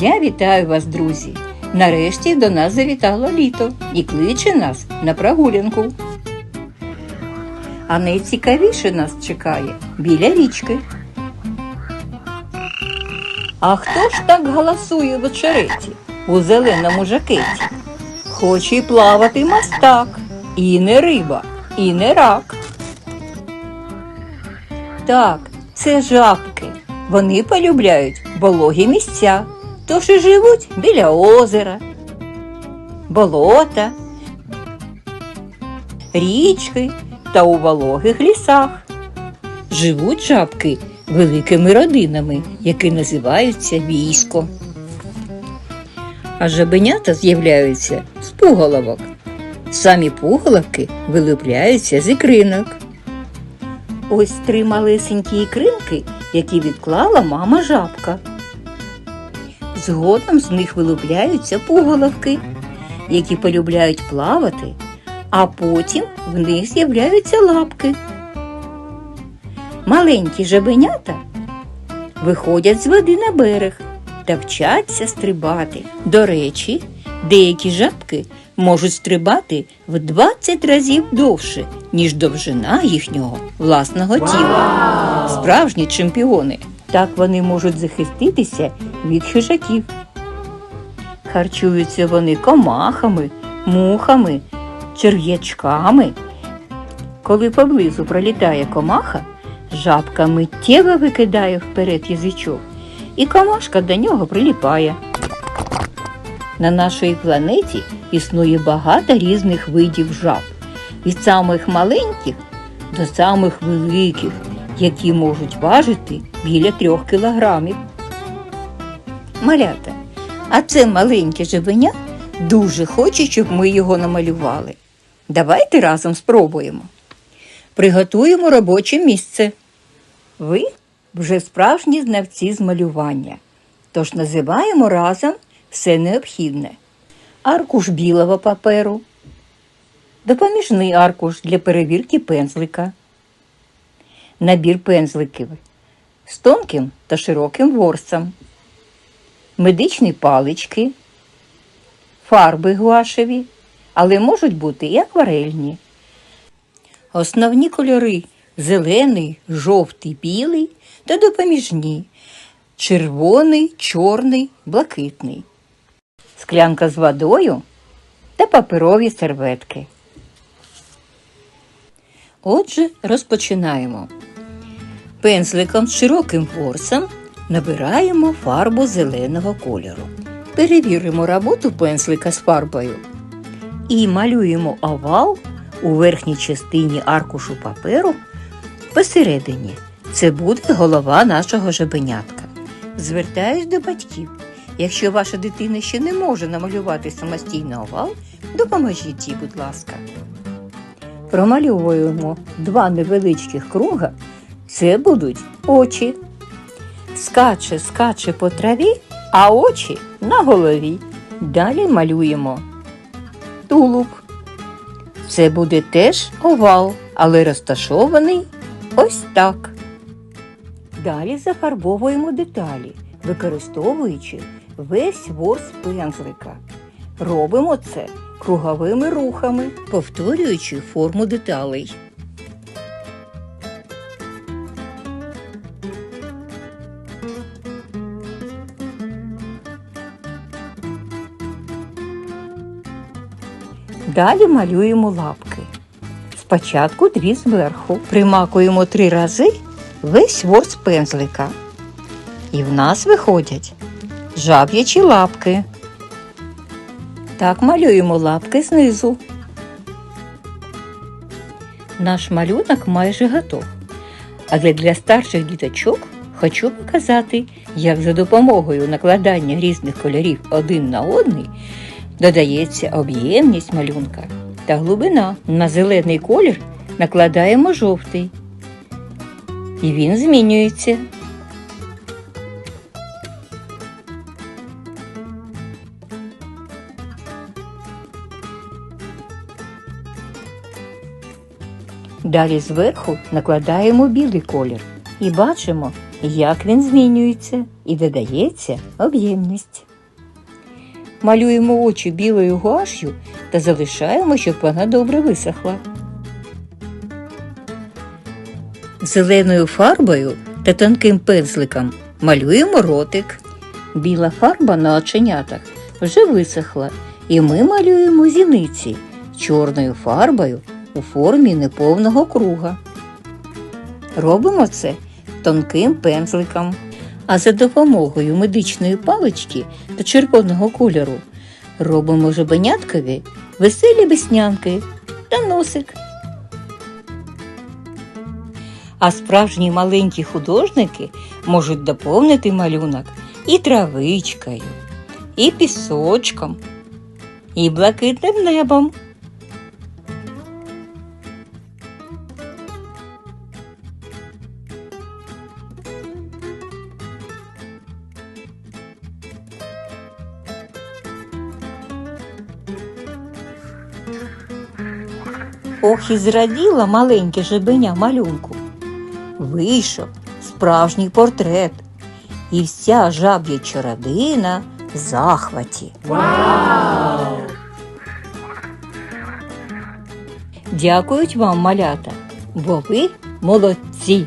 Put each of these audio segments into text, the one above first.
Я вітаю вас, друзі! Нарешті до нас завітало літо і кличе нас на прогулянку. А найцікавіше нас чекає біля річки. А хто ж так галасує в очереті у зеленому жакеті? Хоче й плавати мастак, і не риба, і не рак. Так, це жабки. Вони полюбляють вологі місця, тож і живуть біля озера, болота, річки та у вологих лісах. Живуть жабки великими родинами, які називаються військо. А жабенята з'являються з пуголовок. Самі пуголовки вилупляються з ікринок. Ось три малесенькі ікринки, які відклала мама жабка. Згодом з них вилупляються пуголовки, які полюбляють плавати, а потім в них з'являються лапки. Маленькі жабенята виходять з води на берег та вчаться стрибати. До речі, деякі жабки можуть стрибати в 20 разів довше, ніж довжина їхнього власного тіла. Справжні чемпіони. Так вони можуть захиститися від хижаків. Харчуються вони комахами, мухами, черв'ячками. Коли поблизу пролітає комаха, жабка миттєво викидає вперед язичок, і комашка до нього приліпає. На нашій планеті існує багато різних видів жаб, від самих маленьких до самих великих, які можуть важити біля трьох кілограмів. Малята, а це маленьке жабеня дуже хоче, щоб ми його намалювали. Давайте разом спробуємо. Приготуємо робоче місце. Ви вже справжні знавці з малювання, тож називаємо разом все необхідне. Аркуш білого паперу, допоміжний аркуш для перевірки пензлика, набір пензликів з тонким та широким ворсом, медичні палички, фарби гуашеві, але можуть бути і акварельні. Основні кольори зелений, жовтий, білий та допоміжні, червоний, чорний, блакитний, склянка з водою та паперові серветки. Отже, розпочинаємо. Пензликом з широким ворсом набираємо фарбу зеленого кольору. Перевіримо роботу пензлика з фарбою і малюємо овал у верхній частині аркушу паперу посередині. Це буде голова нашого жабенятка. Звертаюсь до батьків. Якщо ваша дитина ще не може намалювати самостійно овал, допоможіть їй, будь ласка. Промальовуємо два невеличких круга. Це будуть очі. Скаче, скаче по траві, а очі на голові. Далі малюємо тулуб. Це буде теж овал, але розташований ось так. Далі зафарбовуємо деталі, використовуючи весь ворс пензлика. Робимо це круговими рухами, повторюючи форму деталей. Далі малюємо лапки. Спочатку дві зверху. Примакуємо три рази весь ворс пензлика. І в нас виходять жаб'ячі лапки. Так малюємо лапки знизу. Наш малюнок майже готов. Але для старших діточок хочу показати, як за допомогою накладання різних кольорів один на одний додається об'ємність малюнка та глибина. На зелений колір накладаємо жовтий. І він змінюється. Далі зверху накладаємо білий колір і бачимо, як він змінюється і додається об'ємність. Малюємо очі білою гуаш'ю та залишаємо, щоб вона добре висохла. Зеленою фарбою та тонким пензликом малюємо ротик. Біла фарба на оченятах вже висохла, і ми малюємо зіниці чорною фарбою у формі неповного круга. Робимо це тонким пензликом. А за допомогою медичної палички та червоного кольору робимо жабеняткові веселі веснянки та носик. А справжні маленькі художники можуть доповнити малюнок і травичкою, і пісочком, і блакитним небом. Ох, і зраділа маленьке жебеня малюнку. Вийшов справжній портрет, і вся жаб'яча родина в захваті. Вау! Дякують вам, малята, бо ви молодці.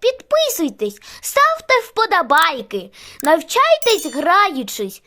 Підписуйтесь, ставте вподобайки, навчайтесь граючись